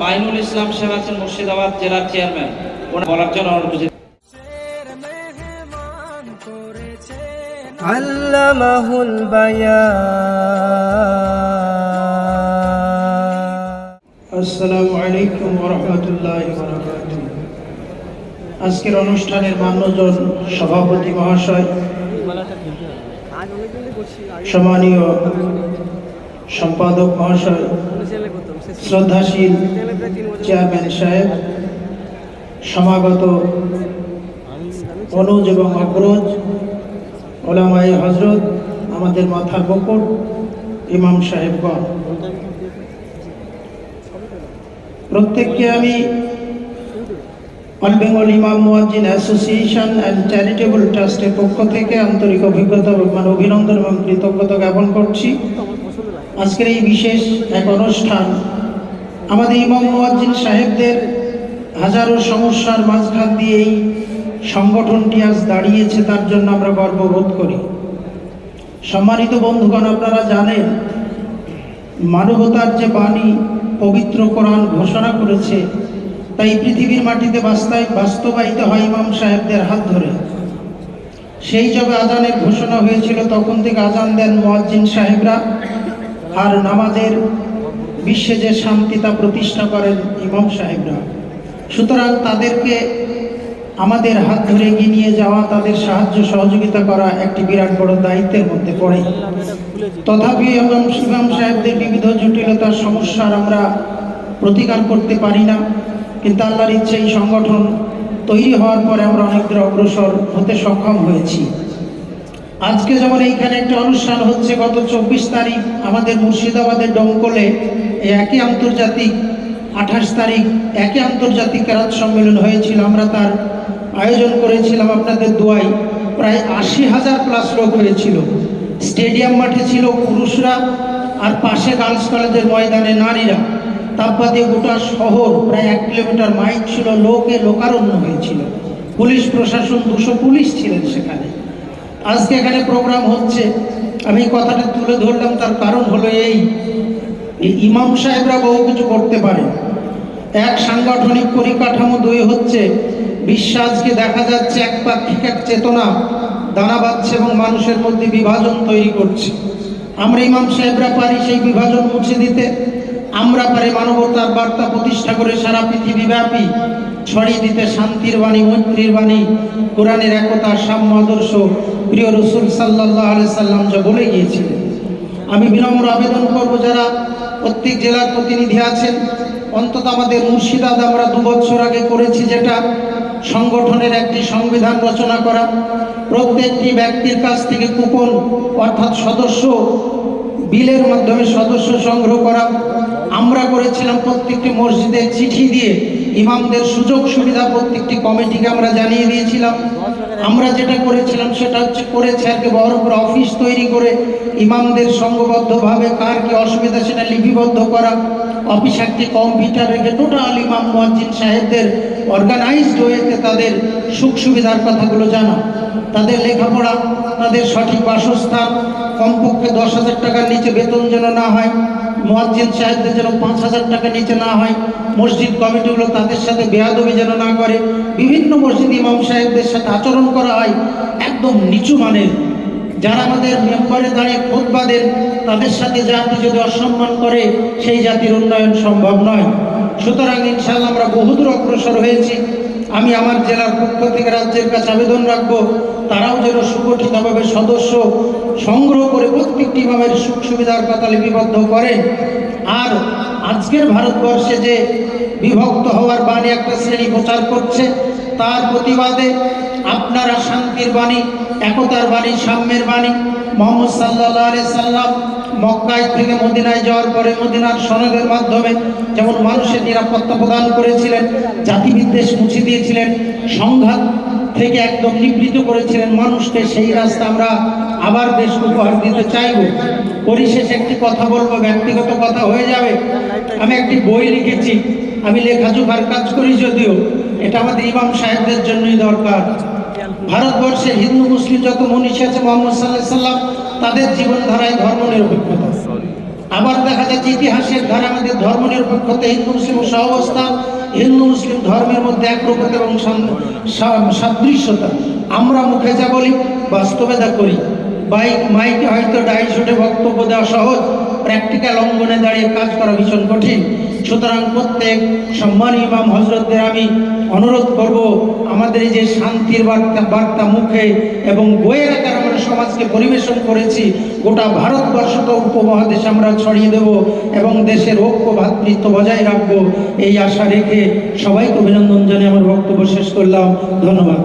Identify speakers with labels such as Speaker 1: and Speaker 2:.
Speaker 1: মাইনুল ইসলাম সাহেব আছেন মুর্শিদাবাদ জেলার চেয়ারম্যান। বলার জন্য অনুরোধ
Speaker 2: আল্লামাহুল
Speaker 3: আসসালামু আলাইকুম ওরহমতুল্লাহি আজকের অনুষ্ঠানের মান্যজন সভাপতি মহাশয় সম্মানীয় সম্পাদক মহাশয় শ্রদ্ধাশীল চেয়ারম্যান সাহেব, সমাগত অনুজ এবং অগ্রজ ওলামাই হজরত আমাদের মাথার বকুর ইমাম সাহেবগণ। প্রত্যেককে আমি অল বেঙ্গল ইমাম মুয়াজ্জিন অ্যাসোসিয়েশন অ্যান্ড চ্যারিটেবল ট্রাস্টের পক্ষ থেকে আন্তরিক অভিজ্ঞতা মানে অভিনন্দন এবং কৃতজ্ঞতা জ্ঞাপন করছি। আজকের এই বিশেষ এক অনুষ্ঠান আমাদের ইমাম মুয়াজ্জিন সাহেবদের হাজারো সমস্যার মাঝখান দিয়ে এই সংগঠনটি আজ দাঁড়িয়েছে, তার জন্য আমরা গর্ববোধ করি। সম্মানিত বন্ধুগণ, আপনারা জানেন, মানবতার যে বাণী পবিত্র কোরআন ঘোষণা করেছে, তাই পৃথিবীর মাটিতে বাস্তায়, বাস্তবায়িত হয় ইমাম সাহেবদের হাত ধরে। সেই যবে আজানের ঘোষণা হয়েছিল, তখন থেকে আজান দেন মোয়াজ্জিন সাহেবরা। আর নামাজের বিশ্বে যে শান্তি তা প্রতিষ্ঠা করেন ইমাম সাহেবরা। সুতরাং তাদেরকে আমাদের হাত ধরে এগিয়ে নিয়ে যাওয়া, তাদের সাহায্য সহযোগিতা করা একটি বিরাট বড় দায়িত্বের মধ্যে পড়ে। তথাপি এবং ইমাম সাহেবদের বিবিধ জটিলতার সমস্যার আমরা প্রতিকার করতে পারি না। কিন্তু আল্লাহর ইচ্ছে এই সংগঠন তৈরি হওয়ার পরে আমরা অনেক দূর অগ্রসর হতে সক্ষম হয়েছি। আজকে যেমন এইখানে একটা অনুষ্ঠান হচ্ছে, গত চব্বিশ তারিখ আমাদের মুর্শিদাবাদের ডমকলে এই একই আন্তর্জাতিক, আঠাশ তারিখ একই আন্তর্জাতিক কেরাত সম্মেলন হয়েছিল। আমরা তার আয়োজন করেছিলাম আপনাদের দোয়াই প্রায় আশি হাজার প্লাস লোক হয়েছিল। স্টেডিয়াম মাঠে ছিল পুরুষরা আর পাশে গার্লস কলেজের ময়দানে নারীরা। তাপবাদী গোটা শহর প্রায় এক কিলোমিটার মাইক ছিল, লোকে লোকারণ্য হয়েছিল। পুলিশ প্রশাসন দুশো পুলিশ ছিলেন সেখানে। আজকে এখানে প্রোগ্রাম হচ্ছে। আমি কথাটা তুলে ধরলাম, তার কারণ হলো এই এই ইমাম সাহেবরা বহু কিছু করতে পারে। এক সাংগঠনিক পরিকাঠামো দুই হচ্ছে, বিশ্বাসকে দেখা যাচ্ছে এক পাক্ষিক এক চেতনা দানা বাঁধছে এবং মানুষের মধ্যে বিভাজন তৈরি করছে। আমরা ইমাম সাহেবরা পারি সেই বিভাজন মুছে দিতে। আমরা পারি মানবতার বার্তা প্রতিষ্ঠা করে সারা পৃথিবীব্যাপী ছড়িয়ে দিতে শান্তির বাণী, মৈত্রীর বাণী, কোরআনের একতা, সাম্য, আদর্শ, প্রিয় রসুল সাল্লাহ আলি সাল্লাম যা বলে গিয়েছিলেন। আমি বিনম্র আবেদন করব যারা প্রত্যেক জেলার প্রতিনিধি আছেন। অন্তত আমাদের মুর্শিদাবাদ আমরা দু বছর আগে করেছি যেটা। সংগঠনের একটি সংবিধান রচনা করা। প্রত্যেকটি ব্যক্তির কাছ থেকে কুপন, অর্থাৎ সদস্য বিলের মাধ্যমে সদস্য সংগ্রহ করা। আমরা করেছিলাম প্রত্যেকটি মসজিদে চিঠি দিয়ে। ইমামদের সুযোগ সুবিধা প্রত্যেকটি কমিটিকে আমরা জানিয়ে দিয়েছিলাম। আমরা যেটা করেছিলাম সেটা হচ্ছে করেছে আর কি বড় করে অফিস তৈরি করে ইমামদের সংঘবদ্ধভাবে কার কি অসুবিধা সেটা লিপিবদ্ধ করা। অফিস একটি কম্পিউটার রেখে টোটাল ইমাম মুয়াজ্জিন সাহেবদের অর্গানাইজড ওয়েতে তাদের সুখ সুবিধার কথাগুলো জানা। তাদের লেখাপড়া, তাদের সঠিক বাসস্থান, কমপক্ষে দশ হাজার টাকার নিচে বেতন যেন না হয়। মোয়াজ্জিন সাহেবদের যেন পাঁচ হাজার টাকার নিচে না হয়, মসজিদ কমিটিগুলো তাদের সাথে বেয়াদবি যেন না করে, বিভিন্ন মসজিদ ইমাম সাহেবদের সাথে আচরণ করা হয়, একদম নিচু মানের। যারা আমাদের মেম্বারে দাঁড়িয়ে খোদবা দেন তাদের সাথে জাতি যদি অসম্মান করে, সেই জাতির উন্নয়ন সম্ভব নয়। সুতরাং ইনশাল্লাহ আমরা বহুদূর অগ্রসর হয়েছি। আমি আমার জেলার পক্ষ থেকে রাজ্যের কাছে আবেদন রাখব। তারাও যেন সুগঠিতভাবে সদস্য সংগ্রহ করে প্রত্যেকটি সুখ সুবিধার কথা লিপিবদ্ধ করে। আর আজকের ভারতবর্ষে যে বিভক্ত হওয়ার বাণী একটা শ্রেণি প্রচার করছে, তার প্রতিবাদে আপনারা শান্তির বাণী একতার বাণী, সাম্যের বাণী। মোহাম্মদ সাল্লাহ সাল্লাম মক্কায় থেকে মদিনায় যাওয়ার পরে মদিনার সনদের মাধ্যমে যেমন মানুষের নিরাপত্তা প্রদান করেছিলেন, জাতিবিদ্বেষ মুছে দিয়েছিলেন, সংঘাত থেকে একদম নিবৃত করেছিলেন মানুষকে, সেই রাস্তা আমরা আবার দেশ উপহার দিতে চাইব। পরিশেষে একটি কথা বলব, ব্যক্তিগত কথা হয়ে যাবে। আমি একটি বই লিখেছি, আমি লেখাজোখার কাজ করি যদিও, এটা আমাদের ইমাম সাহেবদের জন্যই দরকার। ভারতবর্ষে হিন্দু, মুসলিম, যত মনীষী আছে মোহাম্মদ সাল্লাহ সাল্লাম, তাদের জীবনধারায় ধর্ম নিরপেক্ষতা আবার দেখা যাচ্ছে ইতিহাসের ধারা আমাদের ধর্ম নিরপেক্ষতা হিন্দু, মুসলিম সহাবস্থান হিন্দু, মুসলিম ধর্মের মধ্যে একরূপতা এবং সাদৃশ্যতা। আমরা মুখে যা বলি, বাস্তবে তা করি। বাইক মাইকে হয়তো ডাই বক্তব্য দেওয়া সহজ। প্র্যাকটিক্যাল অঙ্গনে দাঁড়িয়ে কাজ করা ভীষণ কঠিন। সুতরাং প্রত্যেক সম্মানী ইমাম হজরতদের আমি অনুরোধ করব, আমাদের এই যে শান্তির বার্তা বার্তা মুখে এবং বইয়ের আকার আমরা সমাজকে পরিবেশন করেছি, গোটা ভারতবর্ষকে উপমহাদেশে আমরা ছড়িয়ে দেব এবং দেশের ঐক্য, ভাতৃত্ব বজায় রাখব, এই আশা রেখে সবাইকে অভিনন্দন জানিয়ে আমার বক্তব্য শেষ করলাম। ধন্যবাদ।